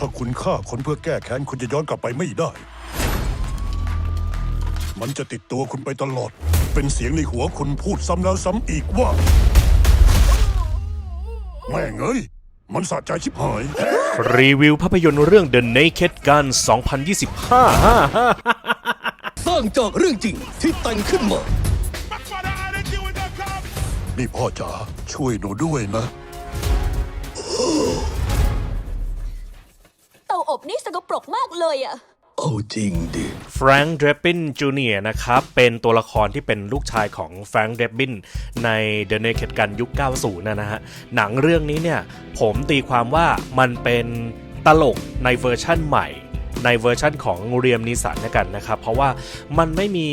ถ้าคุณฆ่าคนเพื่อแก้แค้นคุณจะย้อนกลับไปไม่ได้ มันจะติดตัวคุณไปตลอด เป็นเสียงในหัวคุณพูดซ้ำแล้วซ้ำอีกว่า แม่งเอ้ย มันสะใจชิบหาย รีวิวภาพยนตร์เรื่อง The Naked Gun 2025 สร้างจากเรื่องจริงที่แต่งขึ้นมา นี่พ่อจ๋าช่วยหนูด้วยนะ เลยอะเอาจริงดิแฟรงค์เดรปปินจูเนียนะครับ เป็นตัวละครที่เป็นลูกชายของแฟรงค์เดรปปินใน The Naked Gun ยุค 90 นะนะฮะ หนังเรื่องนี้เนี่ย ผมตีความว่ามันเป็นตลกในเวอร์ชั่นใหม่ ในเวอร์ชั่นของเรียมนิสันนะกันนะครับ เพราะว่ามันไม่มี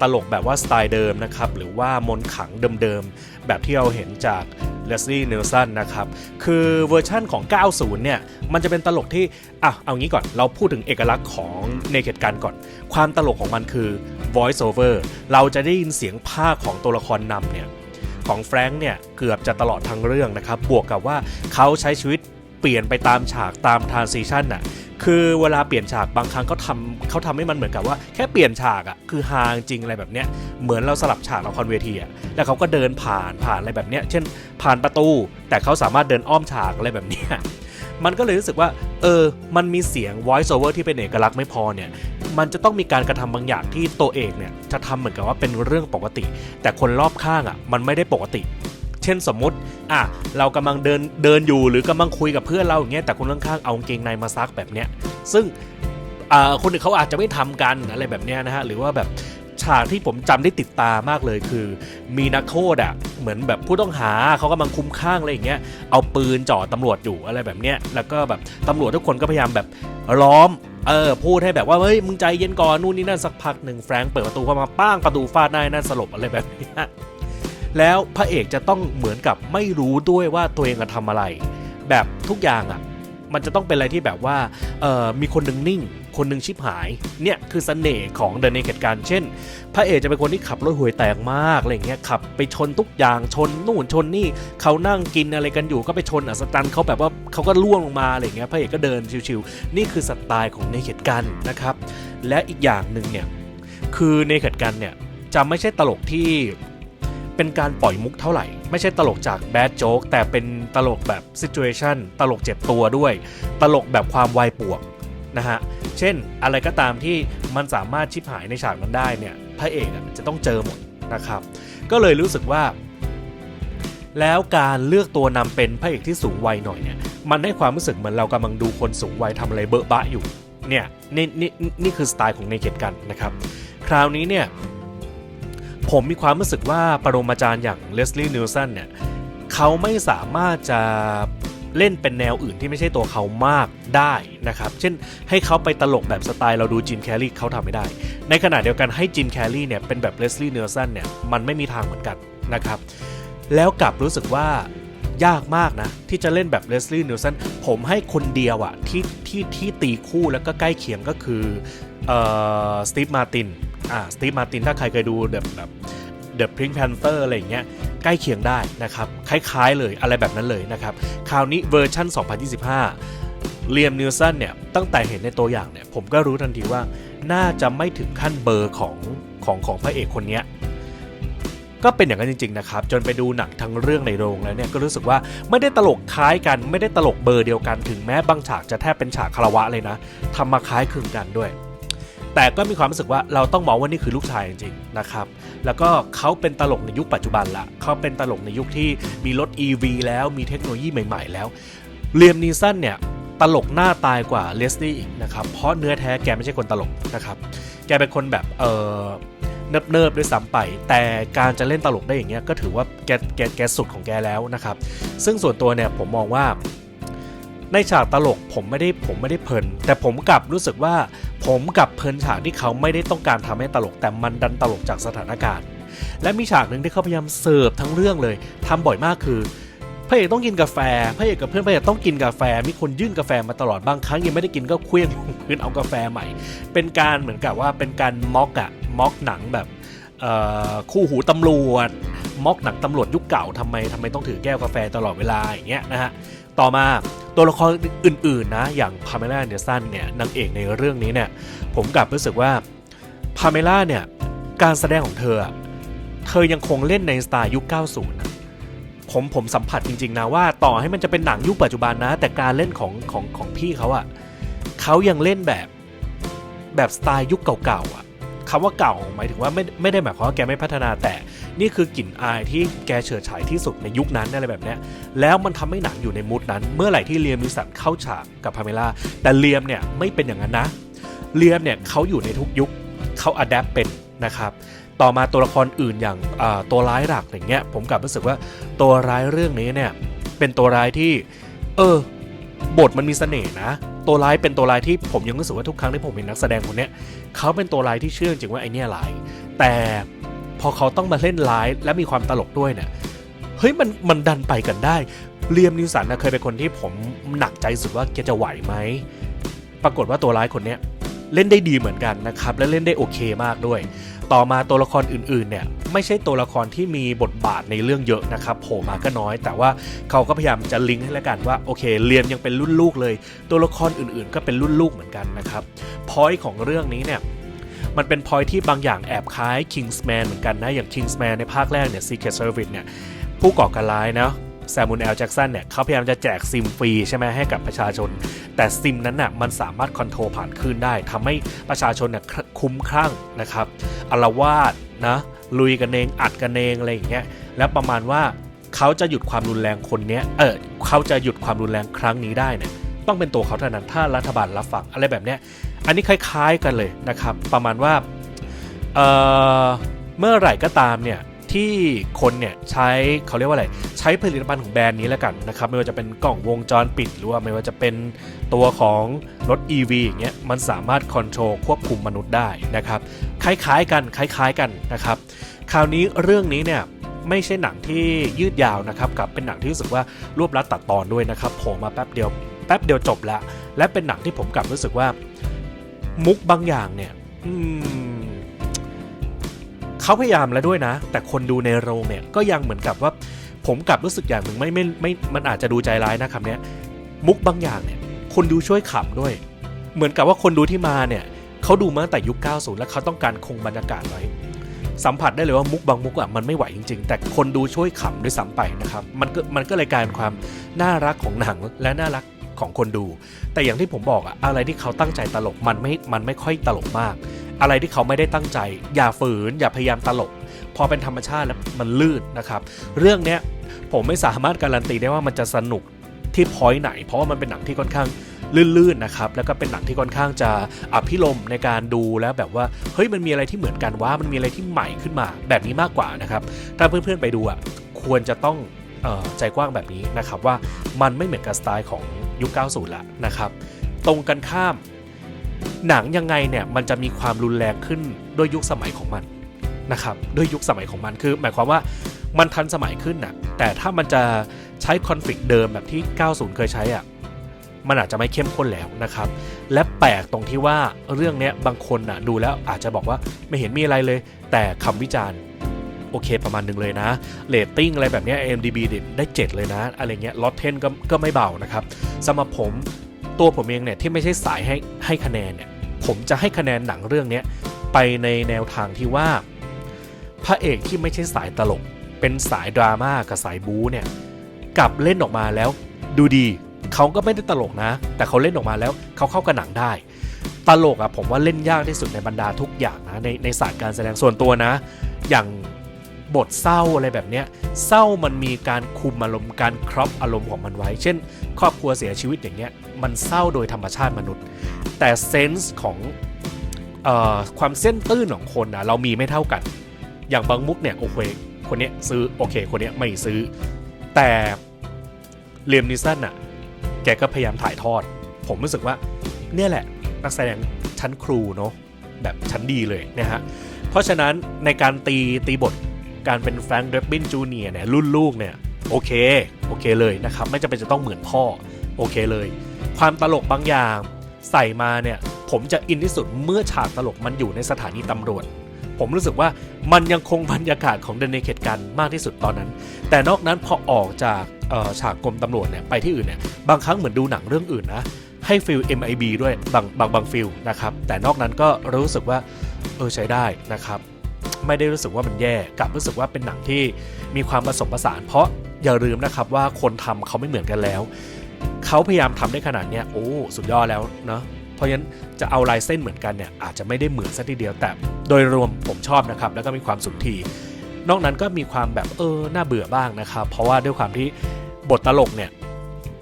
ตลกแบบว่าสไตล์เดิมนะครับ หรือว่ามนขังเดิมๆ แบบที่เราเห็นจากเลสลี่เนลสันนะครับ คือเวอร์ชั่นของ 90 เนี่ย มันจะเป็นตลกที่ อะ เอางี้ก่อน เราพูดถึงเอกลักษณ์ของ Naked Gun ก่อน ความตลกของมันคือ voice over เราจะได้ยินเสียงภาคของตัวละครนำเนี่ย ของแฟรงค์เนี่ย เกือบจะตลอดทั้งเรื่องนะครับ บวกกับว่าเขาใช้ชีวิตเปลี่ยนไปตามฉากตาม transition น่ะ คือเวลาเปลี่ยนฉากบางครั้งเขาทำเขาทำให้มันเหมือนกับว่าแค่เปลี่ยนฉากอะ่ะคือฮาจริงอะไรแบบเนี้ยเหมือนเราสลับฉากละครเวทีอะ่ะแล้วเขาก็เดินผ่านผ่านอะไรแบบเนี้ยเช่น ผ่านประตู แต่เขาสามารถเดินอ้อมฉากอะไรแบบเนี้ยมันก็เลยรู้สึกว่า เออ มันมีเสียง voice over ที่เป็นเอกลักษณ์ไม่พอเนี่ย มันจะต้องมีการกระทำบางอย่างที่ตัวเอกเนี่ย จะทำเหมือนกับว่าเป็นเรื่องปกติ แต่คนรอบข้างอะ่ะ มันไม่ได้ปกติ ช่นสมมุติอะเรากำลังเดินเดินอยู่หรือกำลังคุยกับเพื่อนเราอย่างเงี้ยแต่คนข้างๆเอากางเกงในมาซักแบบเนี้ยซึ่งอ่าคนอื่นเขาอาจจะไม่ทำกันอะไรแบบเนี้ยนะฮะหรือว่าแบบฉากที่ผมจำได้ติดตามากเลยคือ มีนักโทษอะเหมือนแบบผู้ต้องหาเขากำลังคุ้มข้างอะไรอย่างเงี้ยเอาปืนจ่อตำรวจอยู่อะไรแบบเนี้ยแล้วก็แบบตำรวจทุกคนก็พยายามแบบล้อมเออพูดให้แบบว่าเฮ้ยมึงใจเย็นก่อนนู่นนี่นั่นสักพักหนึ่งแฟรงค์เปิดประตูเข้ามาป้างประตูฟาดหน้านั่นสลบอะไรแบบเนี้ย แล้วพระเอกจะต้องเหมือนกับไม่รู้ด้วยว่าตัวเองจะทำอะไร แบบทุกอย่างอะ่ะมันจะต้องเป็นอะไรที่แบบว่าเอ่อมีคนหนึ่งนิ่ง คนหนึ่งชิบหาย เนี่ยคือเสน่ห์ของ The Naked Gun เช่น พระเอกจะเป็นคนที่ขับรถห่วยแตกมากอะไรเงี้ยขับไปชนทุกอย่างชนนู่นชนนี่เขานั่งกินอะไรกันอยู่ก็ไปชนอัศจรรย์เขาแบบว่าเขาก็ล่วงลงมาอะไรเงี้ยพระเอกก็เดินชิวๆนี่คือสไตล์ของ Naked Gun นะครับ และอีกอย่างหนึ่งเนี่ยคือ Naked Gun เนี่ยจะไม่ใช่ตลกที่ เป็นการปล่อยมุกเท่าไหร่ ไม่ใช่ตลกจากแบดโจ๊กแต่เป็นตลกแบบ situation ตลกเจ็บตัวด้วย ตลกแบบความวายป่วงนะฮะ เช่นอะไรก็ตามที่มันสามารถชิบหายในฉากนั้นได้เนี่ยพระเอกจะต้องเจอหมดนะครับ ก็เลยรู้สึกว่า แล้วการเลือกตัวนำเป็นพระเอกที่สูงวัยหน่อยเนี่ยมันให้ความรู้สึกเหมือนเรากำลังดูคนสูงวัยทำอะไรเบอะบะอยู่เนี่ยนี่นี่นี่คือสไตล์ของเนเกตกันนะครับ คราวนี้เนี่ย ผมมีความรู้สึกว่าปรมาจารย์อย่างเลสลี่นิวสันเนี่ยเขาไม่สามารถจะเล่นเป็นแนวอื่นที่ไม่ใช่ตัวเขามากได้นะครับ เช่นให้เขาไปตลกแบบสไตล์เราดูจิมแคร์รีเขาทำไม่ได้ ในขณะเดียวกันให้จิมแคร์รีเนี่ยเป็นแบบเลสลี่นิวสันเนี่ยมันไม่มีทางเหมือนกันนะครับ แล้วกลับรู้สึกว่ายากมากนะ ที่จะเล่นแบบเลสลี่นิวสันผมให้คนเดียวอะที่ที่ที่ตีคู่แล้วก็ใกล้เคียงก็คือเอ่อสตีฟมาตินอ่าสตีฟมาตินถ้าใครเคยดูแบบแบบ เดอะพิง k พนเตอร์อะไรอย่างเงี้ยใกล้เคียงได้นะครับ คล้ายๆเลยอะไรแบบนั้นเลยนะครับ คราวนี้เวอร์ชัน2025เลียมนิวสันเนี่ย ตั้งแต่เห็นในตัวอย่างเนี่ย ผมก็รู้ทันทีว่าน่าจะไม่ถึงขั้นเบอร์ของของของพระเอกคนนี้ก็เป็นอย่างนั้นจริงๆนะครับ จนไปดูหนังทั้งเรื่องในโรงแล้วเนี่ย ก็รู้สึกว่าไม่ได้ตลกคล้ายกัน ไม่ได้ตลกเบอร์เดียวกัน ถึงแม้บางฉากจะแทบเป็นฉากคารวะเลยนะทำมาคล้ายคลึงกันด้วย แต่ก็มีความรู้สึกว่าเราต้องมองว่านี่คือลูกชายจริงๆนะครับ แล้วก็เขาเป็นตลกในยุคปัจจุบันละเขาเป็นตลกในยุคที่มีรถ EV แล้วมีเทคโนโลยีใหม่ ๆ แล้วเลียมนีสันเนี่ยตลกหน้าตายกว่าเลสลี่อีกนะครับ เพราะเนื้อแท้แกไม่ใช่คนตลกนะครับ แกเป็นคนแบบเออเนิบเนิบๆด้วยซ้ำไป แต่การจะเล่นตลกได้อย่างเงี้ยก็ถือว่าแกแกแกสุดของแกแล้วนะครับ ซึ่งส่วนตัวเนี่ยผมมองว่า ในฉากตลกผมไม่ได้ผมไม่ได้เพลิน แต่ผมกลับรู้สึกว่าผมกลับเพลินฉากที่เขาไม่ได้ต้องการทำให้ตลก แต่มันดันตลกจากสถานการณ์ และมีฉากหนึ่งที่เขาพยายามเสิร์ฟทั้งเรื่องเลยทำบ่อยมากคือพระเอกต้องกินกาแฟ พระเอกกับเพื่อนพระเอกต้องกินกาแฟ มีคนยื่นกาแฟมาตลอด บางครั้งยังไม่ได้กินก็เคลี้ยงลงพื้นเอากาแฟใหม่ เป็นการเหมือนกับว่าเป็นการม็อกอะม็อกหนังแบบคู่หูตำรวจม็อกหนังตำรวจยุคเก่าทำไมทำไมต้องถือแก้วกาแฟตลอดเวลาอย่างเงี้ยนะฮะ ต่อมาตัวละครอื่นๆนะอย่างพาเมล่าเดอร์สันเนี่ยนางเอกในเรื่องนี้เนี่ยผมกลับรู้สึกว่าพาเมล่าเนี่ยการแสดงของเธอ เธอยังคงเล่นในสไตล์ยุค 90นะผมผมสัมผัสจริง ๆ นะว่าต่อให้มันจะเป็นหนังยุคปัจจุบันนะ แต่การเล่นของของของพี่เขาอะเขายังเล่นแบบแบบสไตล์ยุคเก่าๆอะคำว่าเก่าหมายถึงว่าไม่ไม่ได้หมายความว่าแกไม่พัฒนาแต่ นี่คือกลิ่นอายที่แกเฉิดฉายที่สุดในยุคนั้นอะไรแบบเนี้ยแล้วมันทำให้หนังอยู่ในมูดนั้น เมื่อไหร่ที่เลียมนิสันเข้าฉากกับพาเมล่าแต่เลียมเนี่ยไม่เป็นอย่างนั้นนะเลียมเนี่ยเขาอยู่ในทุกยุคเขาอัดแอปเป็นนะครับต่อมาตัวละครอื่นอย่างตัวร้ายหลักอย่างเงี้ยผมกลับรู้สึกว่าตัวร้ายเรื่องนี้เนี่ยเป็นตัวร้ายที่ เออบทมันมีเสน่ห์นะ ตัวร้ายเป็นตัวร้ายที่ผมยังรู้สึกว่าทุกครั้งที่ผมเห็นนักแสดงคนเนี้ยเขาเป็นตัวร้ายที่เชื่อจริงว่าไอเนี่ยร้ายแต่ พอเขาต้องมาเล่นร้ายและมีความตลกด้วยเนี่ยเฮ้ยมันมันดันไปกันได้เลียมนิวสันนะเคยเป็นคนที่ผมหนักใจสุดว่าแกจะไหวไหมปรากฏว่าตัวร้ายคนเนี้ยเล่นได้ดีเหมือนกันนะครับ และเล่นได้โอเคมากด้วย ต่อมาตัวละครอื่นๆเนี่ยไม่ใช่ตัวละครที่มีบทบาทในเรื่องเยอะนะครับโผล่มาก็น้อย แต่ว่าเขาก็พยายามจะลิงก์ให้แล้วกันว่าโอเคเลียมยังเป็นรุ่นลูกเลย ตัวละครอื่นๆ ก็เป็นรุ่นลูกเหมือนกันนะครับพอยของเรื่องนี้เนี่ย มันเป็นพอยที่บางอย่างแอบคล้าย Kingsman เหมือนกันนะ อย่าง Kingsman ในภาคแรกเนี่ย Secret Service เนี่ย ผู้ก่อการร้ายนะแซมูนแอลแจ็กสันเนี่ยเขาพยายามจะแจกซิมฟรีใช่ไหมให้กับประชาชน แต่ซิมนั้นน่ะมันสามารถคอนโทรลผ่านคลื่นได้ทำให้ประชาชนเนี่ยคุ้มคลั่งนะครับอารวาสนะลุยกันเองอัดกันเองอะไรอย่างเงี้ยแล้วประมาณว่าเขาจะหยุดความรุนแรงคนเนี้ยเออเขาจะหยุดความรุนแรงครั้งนี้ได้เนี่ยต้องเป็นตัวเขาเท่านั้นถ้ารัฐบาลรับฟังอะไรแบบเนี้ย อันนี้คล้ายๆกันเลยนะครับ ประมาณว่าเเมื่อไหร่ก็ตามเนี่ยที่คนเนี่ยใช้เขาเรียกว่าอะไร ใช้ผลิตภัณฑ์ของแบรนด์นี้แล้วกันนะครับ ไม่ว่าจะเป็นกล่องวงจรปิด หรือว่าไม่ว่าจะเป็นตัวของรถ EV อย่างเงี้ยมันสามารถคอนโทรลควบคุมมนุษย์ได้นะครับ คล้ายๆกันคล้ายๆกันนะครับ คราวนี้เรื่องนี้เนี่ยไม่ใช่หนังที่ยืดยาวนะครับกับเป็นหนังที่รู้สึกว่ารวบรัดตัดตอนด้วยนะครับโผล่มาแป๊บเดียวแป๊บเดียวจบล้วและเป็นหนังที่ผมกลับรู้สึกว่า มุกบางอย่างเนี่ยอืเขาพยายามแล้วด้วยนะ แต่คนดูในโรงเนี่ยก็ยังเหมือนกับว่า ผมกลับรู้สึกอย่างหนึ่งไม่ไม่ไม่มันอาจจะดูใจร้ายนะคำนี้มุกบางอย่างเนี่ยคนดูช่วยขำด้วย เหมือนกับว่าคนดูที่มาเนี่ยเขาดูมาตั้งแต่ยุค 90 แล้วเขาต้องการคงบรรยากาศไว้สัมผัสได้เลยว่ามุกบางมุกอะมันไม่ไหวจริง ๆ แต่คนดูช่วยขำด้วยซ้ำไปนะครับ มันก็มันก็เลยกลายเป็นความน่ารักของหนังและน่ารัก ของคนดู แต่อย่างที่ผมบอกอะอะไรที่เขาตั้งใจตลกมันไม่มันไม่ค่อยตลกมาก อะไรที่เขาไม่ได้ตั้งใจ อย่าฝืน อย่าพยายามตลก พอเป็นธรรมชาติแล้วมันลื่นนะครับ เรื่องเนี้ยผมไม่สามารถการันตีได้ว่ามันจะสนุกที่พอยต์ไหน เพราะว่ามันเป็นหนังที่ค่อนข้างลื่นๆนะครับ แล้วก็เป็นหนังที่ค่อนข้างจะอภิรมในการดูแล้วแบบว่า เฮ้ย มันมีอะไรที่เหมือนกันว่ามันมีอะไรที่ใหม่ขึ้นมา แบบนี้มากกว่านะครับ ถ้าเพื่อนๆไปดูอะ ควรจะต้องออใจกว้างแบบนี้นะครับว่ามันไม่เหมือนกับสไตล์ของ ยุค 90 ละนะครับ ตรงกันข้าม หนังยังไงเนี่ยมันจะมีความรุนแรงขึ้นด้วยยุคสมัยของมันนะครับด้วยยุคสมัยของมันคือ หมายความว่ามันทันสมัยขึ้นนะแต่ถ้ามันจะใช้คอนฟ lict เดิมแบบที่ 90 เคยใช้อะมันอาจจะไม่เข้มข้นแล้วนะครับ และแปลกตรงที่ว่าเรื่องเนี้ยบางคนน่ะดูแล้วอาจจะบอกว่าไม่เห็นมีอะไรเลย แต่คำวิจารณ์ โอเคประมาณหนึ่งเลยนะเรตติ้งอะไรแบบนี้ AMDB เด่นได้ 7 เลยนะอะไรเงี้ยลอตเทนก็ก็ไม่เบานะครับสำหรับผมตัวผมเองเนี่ยที่ไม่ใช่สายให้ให้คะแนนเนี่ยผมจะให้คะแนนหนังเรื่องนี้ไปในแนวทางที่ว่า พระเอกที่ไม่ใช่สายตลก เป็นสายดราม่ากับสายบู๊เนี่ยกลับเล่นออกมาแล้วดูดีเขาก็ไม่ได้ตลกนะ แต่เขาเล่นออกมาแล้วเขาเข้ากับหนังได้ ตลกอะผมว่าเล่นยากที่สุดในบรรดาทุกอย่างนะในในศาสตร์การแสดงส่วนตัวนะ อย่าง บทเศร้าอะไรแบบเนี้ยเศร้ามันมีการคุมอารมณ์การครอปอารมณ์ของมันไว้ เช่น ครอบครัวเสียชีวิตอย่างเงี้ยมันเศร้าโดยธรรมชาติมนุษย์ แต่เซนส์ของออความเส้นตื้นของคนนะเรามีไม่เท่ากัน อย่างบางมุกเนี่ยโอเคคนเนี้ยซื้อโอเค คนเนี้ยไม่ซื้อ แต่เลียมนิสันอะแกก็พยายามถ่ายทอด ผมรู้สึกว่าเนี่ยแหละนักแสดงชั้นครูเนาะแบบชั้นดีเลยนะฮะ เพราะฉะนั้นในการตีตีบท การเป็นแฟรงค์เดรบบินจูเนียเนี่ยรุ่นลูกเนี่ยโอเคโอเคเลยนะครับไม่จำเป็นจะต้องเหมือนพ่อโอเคเลย ความตลกบางอย่างใส่มาเนี่ยผมจะอินที่สุดเมื่อฉากตลกมันอยู่ในสถานีตำรวจ ผมรู้สึกว่ามันยังคงบรรยากาศของ The Naked Gun มากที่สุดตอนนั้น แต่นอกนั้นพอออกจากฉากกรมตำรวจเนี่ยไปที่อื่นเนี่ยบางครั้งเหมือนดูหนังเรื่องอื่นนะให้ฟิล MIB ด้วยบางบางบางฟิลนะครับแต่นอกนั้นก็รู้สึกว่าเออใช้ได้นะครับ ไม่ได้รู้สึกว่ามันแย่กลับรู้สึกว่าเป็นหนังที่มีความผสมผสาน เพราะอย่าลืมนะครับว่าคนทำเขาไม่เหมือนกันแล้ว เขาพยายามทำได้ขนาดเนี้ยโอ้สุดยอดแล้วเนาะเพราะฉะนั้นจะเอาลายเส้นเหมือนกันเนี่ยอาจจะไม่ได้เหมือนซะทีเดียวแต่ โดยรวมผมชอบนะครับ แล้วก็มีความสุนทรีนอกนั้นก็มีความแบบเออน่าเบื่อบ้างนะครับ เพราะว่าด้วยความที่บทตลกเนี่ย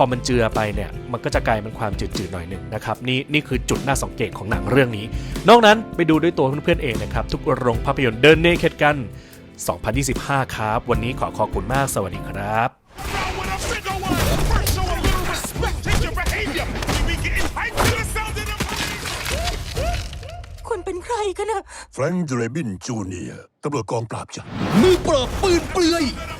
พอมันเจือไปเนี่ยมันก็จะกลายเป็นความจืดๆหน่อยหนึ่งนะครับนี่นี่คือจุดน่าสังเกตของหนังเรื่องนี้ นอกนั้นไปดูด้วยตัวเพื่อนๆเองนะครับ ทุกโรงภาพยนตร์เดินเนเคดกัน 2025 ครับ วันนี้ขอขอบคุณมากสวัสดีครับ Now when I'm single, one, first show a little respect, change your behavior. You be getting hyped to the sound of the คุณเป็นใครกันอะแฟรงค์เดรบินจูเนียร์ตำรวจกองปราบจ้ะมือปราบปืนเปลือย money.